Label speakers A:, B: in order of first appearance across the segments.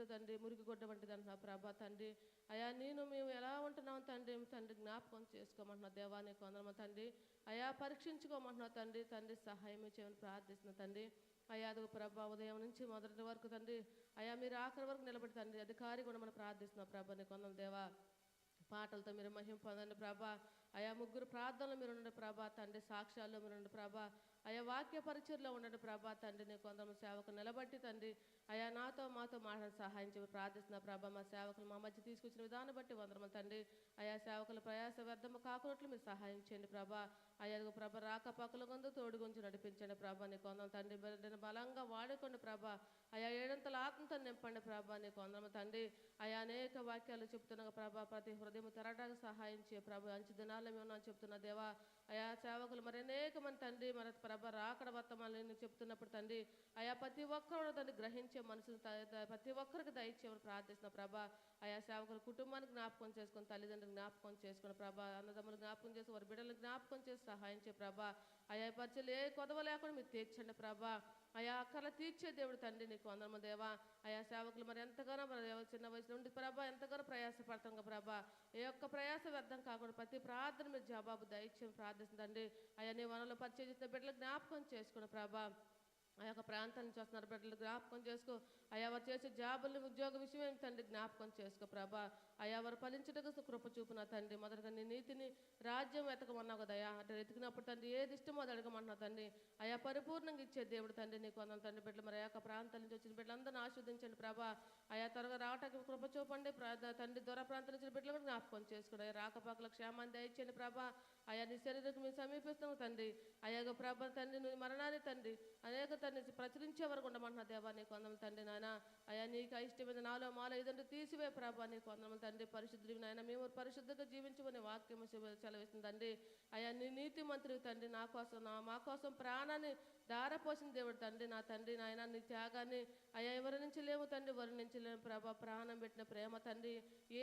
A: నీటిలో తండ్రి మురికి గొడ్డ వంటిది అంటున్నావు ప్రభా తండ్రి. అయా నేను మేము ఎలా ఉంటున్నాం తండ్రి? తండ్రి జ్ఞాపకం చేసుకోమంటున్నావు దేవాన్ని వందనము తండ్రి. అయా పరీక్షించుకోమంటున్నావు తండ్రి. తండ్రి సహాయం చేయమని ప్రార్థిస్తున్నా తండ్రి. అయా అదుగు ప్రభా ఉదయం నుంచి మొదటి వరకు తండ్రి. అయా మీరు ఆఖరి వరకు నిలబడి తండ్రి. అధికారి కూడా మనం ప్రార్థిస్తున్నాం ప్రభాని నీ దేవా. పాటలతో మీరు మహిం పొందండి ప్రభా. అయా ముగ్గురు ప్రార్థనలు మీరు ఉండండి ప్రభా తండ్రి. సాక్ష్యాల్లో మీరు ఉండండి ప్రభా. అయా వాక్య పరిచయలో ఉండండి ప్రభా తండ్రి నీ కొందరు సేవకు నిలబట్టి తండ్రి. అయా నాతో మాతో మాట్లాడి సహాయం చెప్పి ప్రార్థిస్తున్న ప్రభా మా సేవకులు మా మధ్య తీసుకొచ్చిన విధానం బట్టి వందరము తండ్రి. అయా సేవకుల ప్రయాస వ్యర్థము కాకున్నట్లు మీరు సహాయం చేయండి ప్రభా. అయ్యాకు ప్రభ రాక పక్కల కొందు తోడు గురించి నడిపించండి ప్రభా. నీ కొందరు తండ్రి బిడ్డను బలంగా వాడుకోండి ప్రభా. అయా ఏడంతల ఆత్మతో నింపండి ప్రభా నీ కొందరము తండ్రి. అయా అనేక వాక్యాలు చెప్తున్న ప్రభా ప్రతి హృదయం తెరడానికి సహాయం చేయ. ప్రభా అంచు దినాల్లో మేము చెప్తున్న దేవా. అయా సేవకులు మరి అనేక మంది తండ్రి మన ప్రభ రాకడ వర్తమానం చెప్తున్నప్పుడు తండ్రి అయా ప్రతి ఒక్కరు తండ్రి గ్రహించే మనసును ప్రతి ఒక్కరికి దయచేమని ప్రార్థిస్తున్న ప్రభా ఆయా సేవకుల కుటుంబానికి జ్ఞాపకం చేసుకొని తల్లిదండ్రులు జ్ఞాపకం చేసుకుని ప్రభా అన్నదమ్ములు జ్ఞాపకం చేసి వారి బిడ్డలు జ్ఞాపకం చేసి సహాయం చేయ ప్రభా ఆయా పరిచయలు ఏ కొదవ లేకుండా మీరు తీర్చండి ప్రభా. ఆయా అక్కల తీర్చే దేవుడు తండ్రి నీకు అందరము దేవా. ఆయా సేవకులు మరి ఎంతగానో మరి చిన్న వయసు నుండి ప్రభా ఎంతగానో ప్రయాసపడతాం ప్రభా. ఏ ఒక్క ప్రయాస వ్యర్థం కాకుండా ప్రతి ప్రార్థన మీరు జవాబు దయచేయం ప్రార్థిస్తుందండి ఆయా నీ వనలో పరిచయం చేసిన బిడ్డలు జ్ఞాపకం చేసుకుని ప్రభా. ఆ యొక్క ప్రాంతం నుంచి వస్తున్నారు బిడ్డలు. జ్ఞాపకం చేసుకో. అయా వారు చేసే జాబులు ఉద్యోగ విషయం ఏమి తండ్రి? జ్ఞాపకం చేసుకో ప్రభా. అయా వారు ఫలించటకు కృప చూపున తండ్రి. మొదటగా నీ నీతిని రాజ్యం వెతకమన్నావు కదా అయా అంటే వెతికినప్పుడు తండ్రి ఏది ఇష్టమో అది అడగమన్నావు తండ్రి. అయా పరిపూర్ణంగా ఇచ్చే దేవుడు తండ్రి నీకు వందన తండ్రి బిడ్డలు. మరి ఆ యొక్క ప్రాంతాల నుంచి వచ్చిన బిడ్డలందరినీ ఆస్వాదించండి ప్రభా. అయా త్వరగా రావటానికి కృప చూపండి. తండ్రి దూర ప్రాంతం నుంచి బిడ్డలు కూడా జ్ఞాపకం చేసుకోండి. అయ్యా రాకపాకల క్షేమాన్ని దయచేయండి ప్రభా. అయా నీ శరీరకు మేము సమీపిస్తాము తండ్రి. అయ్యాగ ప్రభ తండ్రి మరణాన్ని తండ్రి. అనేక తండ్రి ప్రచురించే వరకు ఉండమంటున్నా దేవా నీకు వందము తండ్రి నాయన. అయా నీకు ఇష్టమైన నాలో మాలో ఏదంటే తీసివే ప్రభా నీకు వందము తండ్రి. పరిశుద్ధి నాయన మేము పరిశుద్ధంగా జీవించమని వాక్యం సెలవిస్తుంది తండ్రి. అయా నీ నీతి మంత్రి తండ్రి నా కోసం నా మా కోసం ప్రాణాన్ని దారపోసిన దేవుడు తండ్రి నా తండ్రి నాయన నీ త్యాగాన్ని అయా ఎవరి నుంచి లేము తండ్రి ఎవరి నుంచి ప్రభా ప్రాణం పెట్టిన ప్రేమ తండ్రి.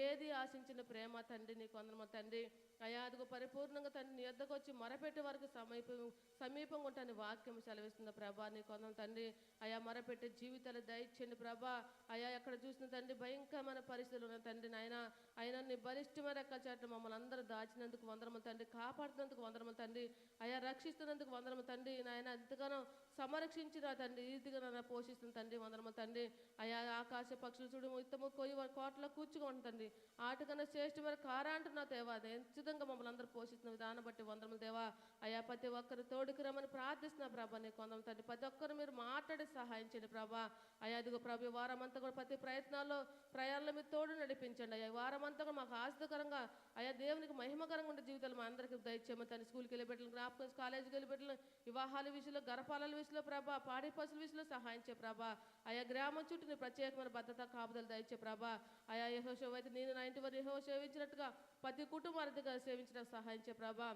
A: ఏది ఆశించిన ప్రేమ తండ్రి నీకు వందనము తండ్రి. అయా అదిగో పరిపూర్ణంగా తండ్రి నీ వద్దకు వచ్చి మొరపెట్టే వరకు సమీపం సమీపంగా ఉంటాను వాక్యం సెలవిస్తుంది ప్రభా నీకు వందలు తండ్రి. అయా మరపెట్టే జీవితాలు దయచండి ప్రభా. అయా ఎక్కడ చూసిన తండ్రి భయంకరమైన పరిస్థితులు ఉన్న తండ్రి నాయన. అయినా నీ బలిష్టమైన రెక్క చాటు మమ్మల్ని అందరూ దాచినందుకు వందరము తండ్రి. కాపాడుతున్నందుకు వందరము తండ్రి. అయా రక్షిస్తున్నందుకు వందరము తండ్రి నాయన. ఎంతగానో సంరక్షించిన తండ్రి ఈతిగా నన్ను పోషిస్తున్న తండ్రి వందరము తండ్రి. అయా ఆకాశ పక్షులు చూడు ఇత్తము కొయ్యి కోటలో కూర్చుకొని తండ్రి. ఆటకన్నా శ్రేష్ఠమైన కారా అంటున్నా దేవా. నిశ్చితంగా మమ్మల్ని అందరూ పోషిస్తున్న విధానం బట్టి వందరము దేవా. అయా ప్రతి ఒక్కరు తోడుకురమని ప్రార్థిస్తున్నా ప్రభా నీకు వందరం తండ్రి. ప్రతి ఒక్కరు మీరు మాట్లాడి సహాయం చేయండి ప్రభా. అయ్యా అదిగో ప్రభు వారమంతా కూడా ప్రతి ప్రయత్నాల్లో ప్రయాణంలో మీరు తోడు నడిపించండి. అయ్యా వారమంతా కూడా మాకు ఆస్తికరంగా అయ్యా దేవునికి మహిమకరంగా ఉండే జీవితాలు మా అందరికీ దయచేయమని తన స్కూల్కి వెళ్ళి పెట్టిన జ్ఞాపకం కాలేజీకి వెళ్ళి పెట్టిన వివాహాల విషయంలో గర్భాల విషయంలో ప్రభా పాడి పశువుల విషయంలో సహాయం చే ప్రభా. ఆయా గ్రామం చుట్టూ నీ ప్రత్యేకమైన భద్రత కాపుదలు దయచే ప్రభా. ఆయా యహోషో అయితే నేను నా ఇంటి వారు యహో సేవించినట్టుగా ప్రతి కుటుంబార్థిగా సేవించడానికి సహాయం చే ప్రభా.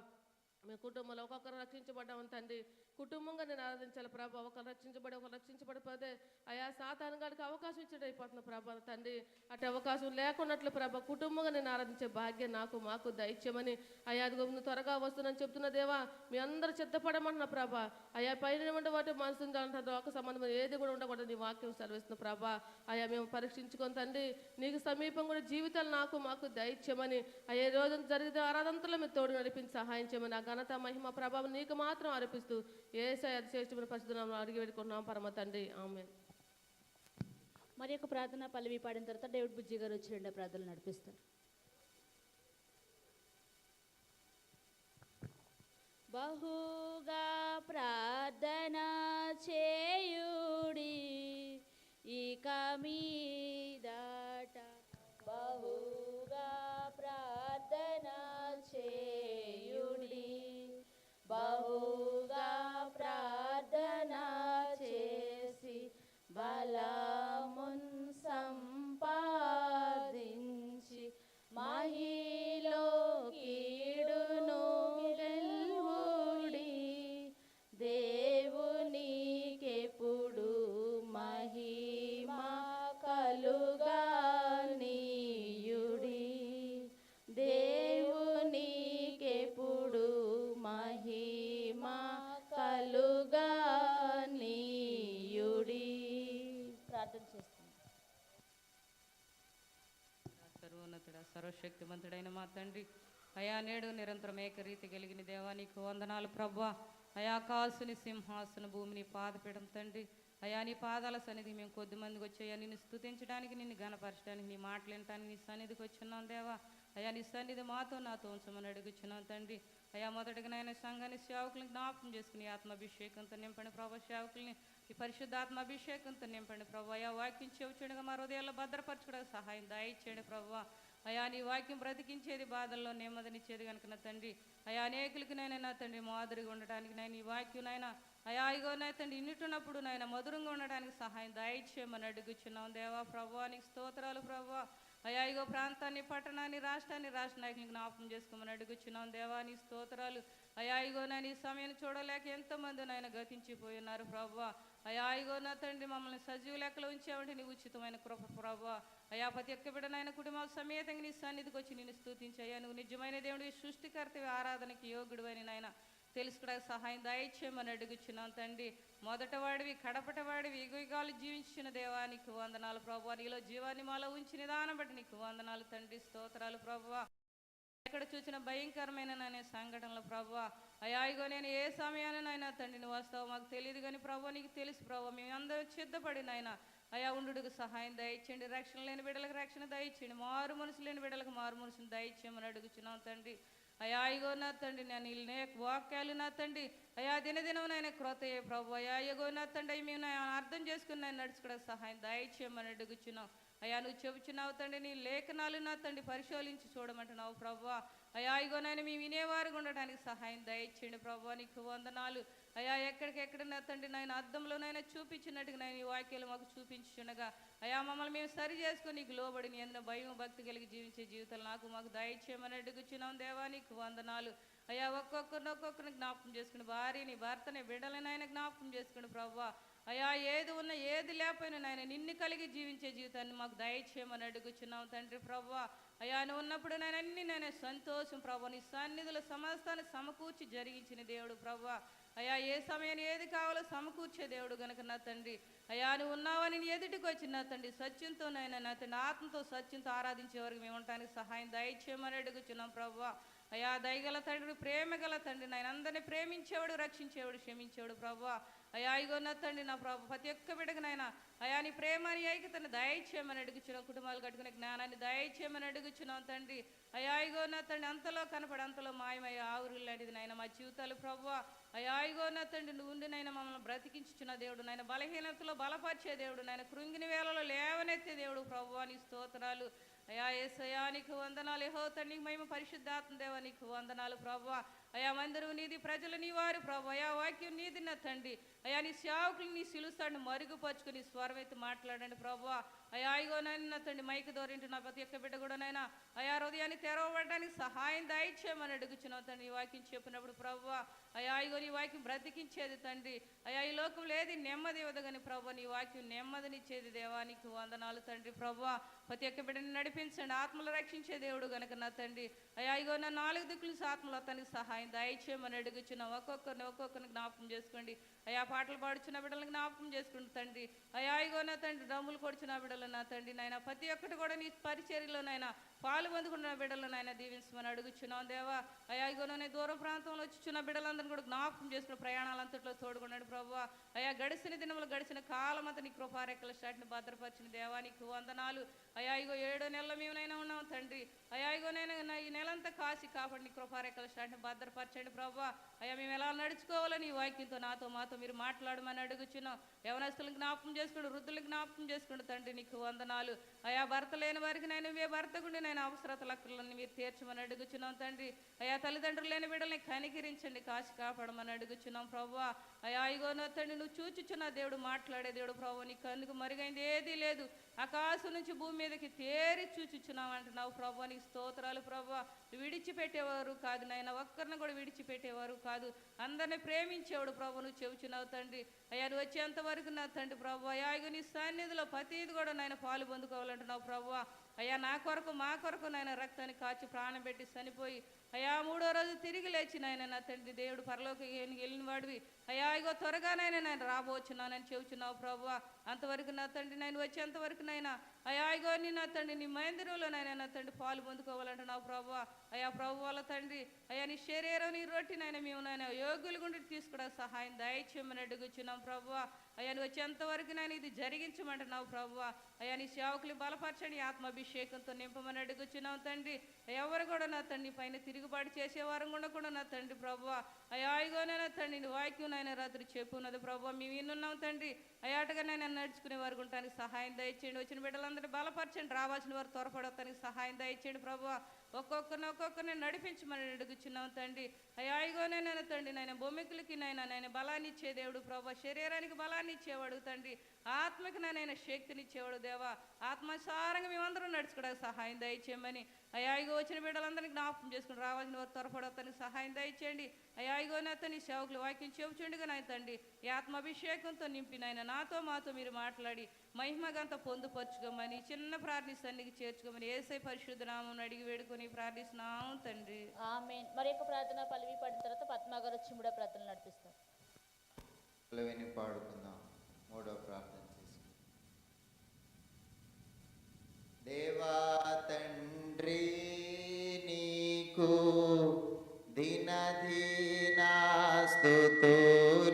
A: మీ కుటుంబంలో ఒక్కొక్కరు రక్షించబడ్డామని తండ్రి కుటుంబంగా నేను ఆరాధించాలి ప్రభా. ఒకరు రక్షించబడి ఒకరు రక్షించబడిపోతే అయా సాతాను గారికి అవకాశం ఇచ్చేట అయిపోతుంది ప్రభా. తండ్రి అటు అవకాశం లేకున్నట్లు ప్రభా కుటుంబంగా నేను ఆరాధించే భాగ్యం నాకు మాకు దైత్యమని అయా అదిగో నువ్వు త్వరగా వస్తుందని చెప్తున్న దేవా మీ అందరూ సిద్ధపడమంటున్న ప్రభా. అయా పైన ఉండే వాటి మనసు అంటారు ఒక సంబంధం ఏది కూడా ఉండకూడదు నీ వాక్యం సెలవిస్తున్న ప్రభా. అయా మేము పరీక్షించుకొని తండ్రి నీకు సమీపం కూడా జీవితాలు నాకు మాకు దైత్యమని అయ్యే రోజు జరిగితే ఆరాధంతలో మీరు తోడు నడిపించి సహాయం చేయమని ఘనత మహిమ ప్రభావం నీకు మాత్రం అర్పిస్తూ ఏ శ్రేష్టమైన పరిశుద్ధం అడిగి పెట్టుకున్నాం పరమ తండ్రి. ఆమె
B: మరి యొక్క ప్రార్థన పల్లవి పాడిన తర్వాత డేవిడ్ బుజ్జి గారు వచ్చి రెండో ప్రార్థనలు నడిపిస్తారు. బహుగా ప్రార్థన చేయుడి ఇక మీదట బహుగా ప్రార్థన చేయుడి బహుగా
C: సర్వశక్తిమంతుడైన మా తండ్రి. అయా నేడు నిరంతరం ఏకరీతి కలిగిన దేవా నీకు వందనాలు ప్రభా అయా కాసుని సింహాసన భూమిని పాదపీడం తండ్రి. అయా నీ పాదాల సన్నిధి మేము కొద్ది మందికి వచ్చాయా నిన్ను స్తుతించడానికి నిన్ను గణపరచడానికి నీ మాటలు వినటానికి నీ సన్నిధికి వచ్చున్నాం దేవా. అయా నీ సన్నిధి మాతో నాతో ఉంచమని అడుగుచున్నాం తండ్రి. అయా మొదటగా నాయన సంఘాన్ని సేవకులను జ్ఞాపకం చేసుకుని ఆత్మాభిషేకంతో నింపండి ప్రభా సేవకుల్ని. ఈ పరిశుద్ధాత్మ అభిషేకంతో నింపండి ప్రభు. అయా వాక్యం చెవుచుండగా మా హృదయాల్లో భద్రపరచుకోవడానికి సహాయం దయచేయండి ప్రభు. అయా నీ వాక్యం బ్రతికించేది బాధల్లో నెమ్మదినిచ్చేది కనుక నా తండ్రి. అయా అనేకులకి నైనా నా తండ్రి మాదిరిగా ఉండటానికి నేను ఈ వాక్యం నాయన అయా ఇగో నా తండ్రి ఇన్నిటున్నప్పుడు నాయన మధురంగా ఉండడానికి సహాయం దయచేయమని అడుగుచున్నాం దేవా ప్రభా నీకు స్తోత్రాలు ప్రభా. అయా ఇగో ప్రాంతాన్ని పట్టణాన్ని రాష్ట్రాన్ని రాష్ట్ర నాయకుని జ్ఞాపకం చేసుకోమని అడుగుచున్నాం దేవా నీ స్తోత్రాలు. అయా ఇగో నా నీ సమయం చూడలేక ఎంతమంది నాయన గతించిపోయి ఉన్నారు ప్రభా. అయా ఇగో నా తండ్రి మమ్మల్ని సజీవ లెక్కలో ఉంచామంటే నీ ఉచితమైన కృప ప్రభా. అయ్యా ప్రతి ఒక్క బిడ్డ నాయన సమేతంగా నీ సన్నిధికి వచ్చి నిన్ను స్తుతించయ్యా నువ్వు నిజమైన దేవుడి సృష్టికర్తవి ఆరాధనకి యోగుడు అని నాయన తెలుసుకోవడానికి సహాయం దయచేయమని అడుగుచున్నాం తండ్రి. మొదటవాడివి కడపటవాడివి యుగాలు జీవించిన దేవానికి వందనాలు ప్రభు నీలో జీవాన్ని మాలో ఉంచిన దాన్ని బట్టి నీకు వందనాలు తండ్రి. స్తోత్రాలు ప్రభు ఎక్కడ చూసిన భయంకరమైన నాయన సంఘటనలు ప్రభు అయ్యా ఇగో నేను ఏ సమయాన్ని నాయన తండ్రిని వస్తావు మాకు తెలియదు కానీ ప్రభు నీకు తెలుసు ప్రభు మేము అందరం సిద్ధపడి అయా ఉండుడికి సహాయం దయచేయండి. రక్షణ లేని బిడ్డలకు రక్షణ దయచేయండి. మారు మనసు లేని బిడ్డలకు మారు మనసును దయచేయమని అడుగుచున్నాం తండ్రి. అయా ఇగో నా తండ్రి నేను ఇల్నే వాక్యాలు నా తండ్రి. అయా దినదినం నాయన క్రొత్త ప్రభు. అయా ఇగో నా తండ్రి అవి మేము అర్థం చేసుకుని నేను నడుచుకోవడానికి సహాయం దయచేయమని అడుగుచున్నాం. అయా నువ్వు చెబుచున్నావు తండ్రి నీ లేఖనాలు నా తండ్రి పరిశోధించి చూడమంటున్నావు ప్రభు. అయా ఇగో నేను మీ వినేవారుగా ఉండటానికి సహాయం దయచేయండి ప్రభు. నీకు వందనాలు. అయా ఎక్కడికెక్కడ నా తండ్రి నాయన అద్దంలోనైనా చూపించినట్టుగా నేను ఈ వాక్యాలు మాకు చూపించుండగా అయా మమ్మల్ని మేము సరి చేసుకుని నీకు లోబడి నీ భయం భక్తి కలిగి జీవించే జీవితాలు నాకు మాకు దయచేయమని అడుగుచున్నాం దేవా నీకు వందనాలు. అయా ఒక్కొక్కరిని ఒక్కొక్కరిని జ్ఞాపకం చేసుకుని భార్యని భర్తని బిడ్డలని ఆయన జ్ఞాపకం చేసుకుని ప్రవ్వా. అయా ఏది ఉన్నా ఏది లేకపోయినా నాయన నిన్ను కలిగి జీవించే జీవితాన్ని మాకు దయచేయమని అడుగుచున్నాం తండ్రి ప్రవ్వా. అయా అని ఉన్నప్పుడు నేను అన్ని నేను సంతోషం ప్రభు నీ సన్నిధుల సమస్తాన్ని సమకూర్చి జరిగించిన దేవుడు ప్రవ్వా. అయా ఏ సమయాన్ని ఏది కావాలో సమకూర్చే దేవుడు గనుక నా తండ్రి. అయా నువ్వు ఉన్నావని ఎదుటికి వచ్చిన నా తండ్రి సత్యంతో నైనా నా తండ్రి ఆత్మతో సత్యంతో ఆరాధించే వరకు మేము ఉండటానికి సహాయం దయచేయమని అడుగుచున్నాం ప్రభు అయా దయగల తండ్రి ప్రేమ గల తండ్రి నాయన అందరినీ ప్రేమించేవాడు రక్షించేవాడు క్షమించేవాడు ప్రభు అయా ఇగో నా తండ్రి నా ప్రభు ప్రతి ఒక్క బిడ్డకు నాయన అయా నీ ప్రేమని ఐక్యతను దయచేయమని అడుగుచున్నాం కుటుంబాలు కట్టుకునే జ్ఞానాన్ని దయచేయమని అడుగుచున్నాం తండ్రి. అయా ఇగో నా తండ్రి అంతలో కనపడి అంతలో మాయమయ్య ఆవురు లాంటిది నాయన మా జీవితాలు ప్రభు అయా ఇగో నా తండ్రి నువ్వు ఉండి నాయన మమ్మల్ని బ్రతికించుచున్న దేవుడు నాయన బలహీనతలో బలపరిచే దేవుడు నాయన కృంగిని వేళలో లేవనెత్తే దేవుడు ప్రభు నీ స్తోత్రాలు. అయా ఏసయా నీకు వందనాలు. యహో తండ్రికి మేము పరిశుద్ధాత్మ దేవ నీకు వందనాలు ప్రభు. అయా మందిరం నీది ప్రజలు నీ వారు ప్రభు. అయా వాక్యం నీది నా తండ్రి. అయా నీ సేవకులు నీ సిలుస్తాడు మరుగుపరుచుకుని స్వరం మాట్లాడండి ప్రభు. అయా ఇగో నా తండ్రి మైక్ నా ప్రతి ఒక్క బిడ్డ కూడా నైనా అయా హృదయాన్ని తెరవబడడానికి సహాయం దయచేయమని అడుగుచున్నావు తండ్రి. ఈ వాక్యం చెప్పినప్పుడు ప్రభు అయా ఇగో నీ వాక్యం బ్రతికించేది తండ్రి. అయా ఈ లోకం లేది నెమ్మది ఇవ్వదగని ప్రభు నీ వాక్యం నెమ్మదినిచ్చేది దేవానికి వందనాలు తండ్రి ప్రభు. ప్రతి ఒక్క బిడ్డని నడిపించండి ఆత్మలు రక్షించే దేవుడు గనక నా తండ్రి. అయా ఇగో నా నాలుగు దిక్కులు ఆత్మలు అతనికి సహాయం దయచేయమని అడుగుచున్న ఒక్కొక్కరిని ఒక్కొక్కరిని జ్ఞాపకం చేసుకోండి. అయా పాటలు పాడుచున్న బిడ్డలను జ్ఞాపకం చేసుకోండి తండ్రి. అయా ఇగో నా తండ్రి డ్రమ్ములు కొడుచున్న బిడ్డలు నా తండ్రి. నాయన ప్రతి ఒక్కటి కూడా నీ పరిచర్యలోనైనా పాలు పొందుకున్న బిడ్డలను నాయన దీవించమని అడుగుచున్నాం దేవా. అయా ఇగో నేను దూర ప్రాంతంలో వచ్చుచున్న బిడ్డలందరూ కూడా జ్ఞాపకం చేసుకున్న ప్రయాణాలంతట్లో తోడుకున్నాడు ప్రభు అయా గడిచిన దినములు గడిచిన కాలం అంతా నీ కృపారెక్కల స్టాట్ని భద్రపరిచిన దేవా నీకు వందనాలు. అయ్యా ఇగో ఏడో నెలల మేమునైనా ఉన్నాం తండ్రి. అయా ఇగో నేను ఈ నెలంతా కాసి కాపాడి నీ కృపారెక్కల స్టాట్ని భద్రపరచండి ప్రభు అయ్యా మేము ఎలా నడుచుకోవాలని ఈ వాక్యంతో నాతో మాతో మీరు మాట్లాడమని అడుగుచున్నాం. యవనస్తులను జ్ఞాపకం చేసుకోండి వృద్ధులను జ్ఞాపకం చేసుకోండి తండ్రి నీకు వందనాలు. అయా భర్త లేని వారికి నేను ఇవే భర్త గుండి నేను అవసరత అక్కర్లను మీరు తీర్చమని అడుగుచున్నాం తండ్రి. అయా తల్లిదండ్రులు లేని బిడ్డల్ని కనికరించండి కాసి కాపాడమని అడుగుచున్నాం ప్రభు అయా ఇగో నా తండ్రి నువ్వు చూచుచున్న దేవుడు మాట్లాడే దేవుడు ప్రభు నీ కన్నుకు మరుగైంది ఏదీ లేదు. ఆకాశం నుంచి భూమి మీదకి తేరి చూచుచున్నావు అంటున్నావు ప్రభు నీకు స్తోత్రాలు ప్రభు. విడిచిపెట్టేవారు కాదు నాయన ఒక్కరిని కూడా విడిచిపెట్టేవారు కాదు. అందరిని ప్రేమించేవాడు ప్రభు నువ్వు చెబుచున్నావు తండ్రి. అయ్యా నువ్వు వచ్చేంత వరకు నా తండ్రి ప్రభు. అయ్యా నీ సన్నిధిలో ప్రతిది కూడా నాయన పాలు పొందుకోవాలంటున్నావు ప్రభు. అయ్యా నా కొరకు మా కొరకు నాయన రక్తాన్ని కాచి ప్రాణం పెట్టి చనిపోయి అయ్యా మూడో రోజు తిరిగి లేచి నాయన నా తండ్రి దేవుడు పరలోకి వెళ్ళిన వాడివి అయ్యా ఇగో త్వరగానైనా నేను రాబోచున్నానని చెబుతున్నావు ప్రభు అంతవరకు నా తండ్రి నేను వచ్చేంత వరకు నైనా అయ్యా ఇగో నీ నా తండ్రి నీ మందిరంలో నాయన నా తండ్రి పాలు పొందుకోవాలంట నా ప్రభు. అయ్యా ప్రభు వాళ్ళ తండ్రి అయ్యా నీ శరీరం నీ రొట్టి నాయన మేము నాయన యోగులు గుండి తీసుకోవడానికి సహాయం దయచేయమని అడుగుచున్నాం ప్రభు. అయ్యా నువ్వు వచ్చేంతవరకు నేను ఇది జరిగించమంటున్నావు ప్రభు. అయ్యా నీ సేవకులు బలపరచండి ఆత్మాభిషేకంతో నింపమని అడుగుచున్నాం తండ్రి. ఎవరు కూడా నా తండ్రి పైన తిరుగుబాటు చేసేవారు కూడా కూడా నా తండ్రి ప్రభు. అయ్యా ఇగోనే నా తండ్రి నీ వాక్యం నాయన రాత్రి చెప్పున్నది ప్రభు. మేము విన్నున్నాం తండ్రి. అయాటగా నేను నడుచుకునే వారు ఉండటానికి సహాయం దయచేయండి. వచ్చిన బిడ్డలందరినీ బలపరచండి. రావాల్సిన వారు త్వరపడతానికి సహాయం దయచేయండి. ప్రభు ఒక్కొక్కరిని ఒక్కొక్కరిని నడిపించమని అడుగుచున్నాం తండ్రి. అయ్యా ఇగోనే నేను తండ్రి నాయన భూమికులకి నాయన నేను బలాన్ని ఇచ్చే దేవుడు ప్రభు. శరీరానికి బలాన్ని ఇచ్చేవాడు తండ్రి. ఆత్మకి నాయన శక్తిని ఇచ్చేవాడు దేవా. ఆత్మసారంగా మేమందరం నడుచుకోవడానికి సహాయం దయచేయమని. అయ్యా ఇగో వచ్చిన బిడ్డలందరినీ జ్ఞాపకం చేసుకుని రావాల్సిన వారు త్వరపడతానికి సహాయం దయచేయండి. అయ్యా ఇగో అతని సేవకులు వాక్యం చెబుచుండగా నాయన తండ్రి ఈ ఆత్మాభిషేకంతో నింపి నాయన నాతో మాతో మీరు మాట్లాడి మహిమగంత పొందుపరచుకోమని చిన్న ప్రార్థిస్తానికి చేర్చుకోమని ఏసై పరిశుద్ధ నామం అడిగి వేడుకొని ప్రార్థిస్తున్నాం తండ్రి.
B: ఆమె మరి యొక్క ప్రార్థన పల్లవి పాడిన తర్వాత పద్మా గారు వచ్చి మూడో ప్రార్థనలు నడిపిస్తారు.
D: పల్లవిని పాడుకుందాం. మూడో ప్రార్థన చేసుకుందాం దేవా తండ్రి నీకు దినదీనాస్తుతులు దేవా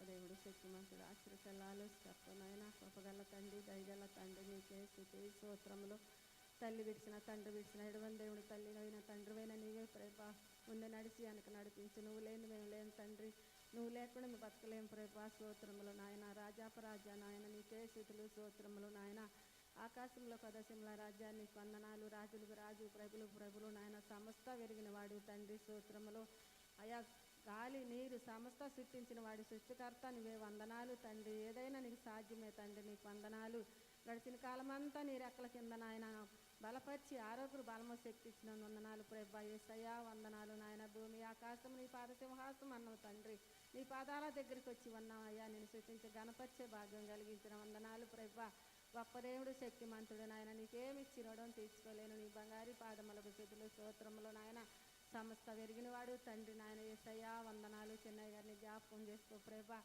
E: స్తోత్రములు దేవుడు శక్తిమంతుడు. ఆశ్రకల్లాలు నాయన కృపగల తండ్రి దయగల తండ్రి నీకే స్థుతి. స్తోత్రములు. తల్లి విడిచిన తండ్రి విడిచిన ఎడవని దేవుడు తల్లి అయిన తండ్రివైన నీవే ప్రేప ముందు నడిచి వెనక నడిపించు. నువ్వు లేని మేము లేని తండ్రి. నువ్వు లేకుండా మేము బతకలేం ప్రేప స్తోత్రములు నాయన. రాజాపరాజా నాయన నీకే స్థుతులు. స్తోత్రములు నాయన. ఆకాశంలో కదశంల రాజ్యాన్ని వందనాలు. రాజులకు రాజు ప్రభులు ప్రభులు నాయన. సమస్త వెరిగిన వాడు తండ్రి. స్తోత్రములు. అయా గాలి నీరు సమస్త సృష్టించిన వాడి సృష్టికర్త. నువ్వే వందనాలు తండ్రి. ఏదైనా నీకు సాధ్యమే తండ్రి. నీకు వందనాలు. గడిచిన కాలమంతా నీ రెక్కల కింద నాయన. బలపరిచి ఆరోగ్య బలము శక్తి ఇచ్చిన వందనాలు ప్రభా. ఏసయ్యా వందనాలు నాయన. భూమి ఆకాశం నీ పాద సింహాసం అన్నావు తండ్రి. నీ పాదాల దగ్గరికి వచ్చి ఉన్నాం అయ్యా నేను సృష్టించి గణపరిచే భాగ్యం కలిగించిన వందనాలు ప్రభా. గొప్ప దేవుడు శక్తిమంతుడు నాయన. నీకేమి ఇచ్చినడం తీర్చుకోలేను. నీ బంగారి పాదములకు చేతులు స్తోత్రములు నాయన. సమస్త వెరిగినవాడు తండ్రి నాయన ఏసయ్యా వందనాలు చెన్నయ్య గారిని జ్ఞాపకం చేసుకో ప్రభా.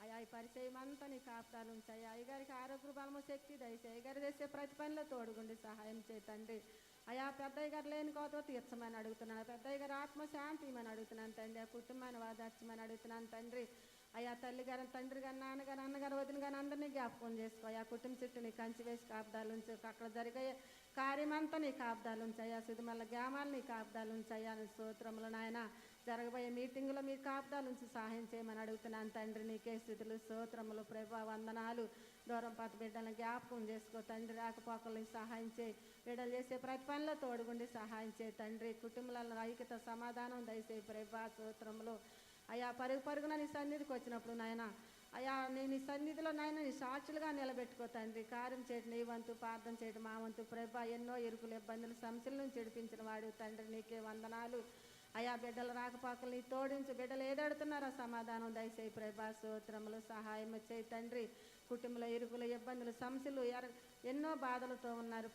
E: అయ్యా ఈ పరిచయం అంతా నీ కాపుతాలు ఉంచాయి అయ్యగారికి ఆరోగ్య బలము శక్తి దయచేసి అయ్యగారు చేసే ప్రతి పనిలో తోడుగుండి సహాయం చేయి తండ్రి. అయ్యా పెద్దయ్య గారు లేని కోత తీర్చమని అడుగుతున్నాను. పెద్దయ్య గారు ఆత్మశాంతి ఇమని అడుగుతున్నాను తండ్రి. ఆ కుటుంబాన్ని వాదార్చమని అడుగుతున్నాను తండ్రి. అయ్యా తల్లి గారు తండ్రి గారు నాన్నగారు అన్నగారు వదిన గారు అందరినీ జ్ఞాపకం చేసుకో. అయ్యా కుటుంబ చుట్టూ నీ కంచి వేసి కాపుదాలు ఉంచు అక్కడ జరిగే కార్యమంతా నీ కాపుదాలు ఉంచాయా. సిరిమల్ల గ్రామాలు నీ కాపుదాలు ఉంచాయా. నీ స్తోత్రములు నాయన జరగబోయే మీటింగులో మీ కాపుదాలు ఉంచి సహాయం చేయమని అడుగుతున్నాను తండ్రి. నీకే స్థితులు స్తోత్రములు ప్రభా వందనాలు. దూరం పాత బిడ్డలను జ్ఞాపకం చేసుకో తండ్రి. రాకపోకలకు సహాయం చేయి. బిడ్డలు చేసే ప్రతి పనిలో తోడుగుండి సహాయం చేయి తండ్రి. కుటుంబాలను ఐక్యత సమాధానం దయచేయి ప్రభా. స్తోత్రములు. అయ్యా పరుగు పరుగున నీ సన్నిధికి వచ్చినప్పుడు నాయన అయ్యా నేను ఈ సన్నిధిలో నాయన నీ సాక్షులుగా నిలబెట్టుకో తండ్రి. కార్యం చేయడం నీ వంతు ప్రార్థన చేయడం మా వంతు ప్రభ ఎన్నో ఇరుకులు ఇబ్బందులు సమస్యల నుంచి విడిపించిన వాడు తండ్రి. నీకే వందనాలు. అయా బిడ్డలు రాకపోకలు నీ తోడించు. బిడ్డలు ఏదడుతున్నారో సమాధానం దయచేయి ప్రభా. సూత్రములు సహాయం చేయి తండ్రి. కుటుంబంలో ఇరుకులు ఇబ్బందులు సమస్యలు ఎన్నో బాధలతో ఉన్నారు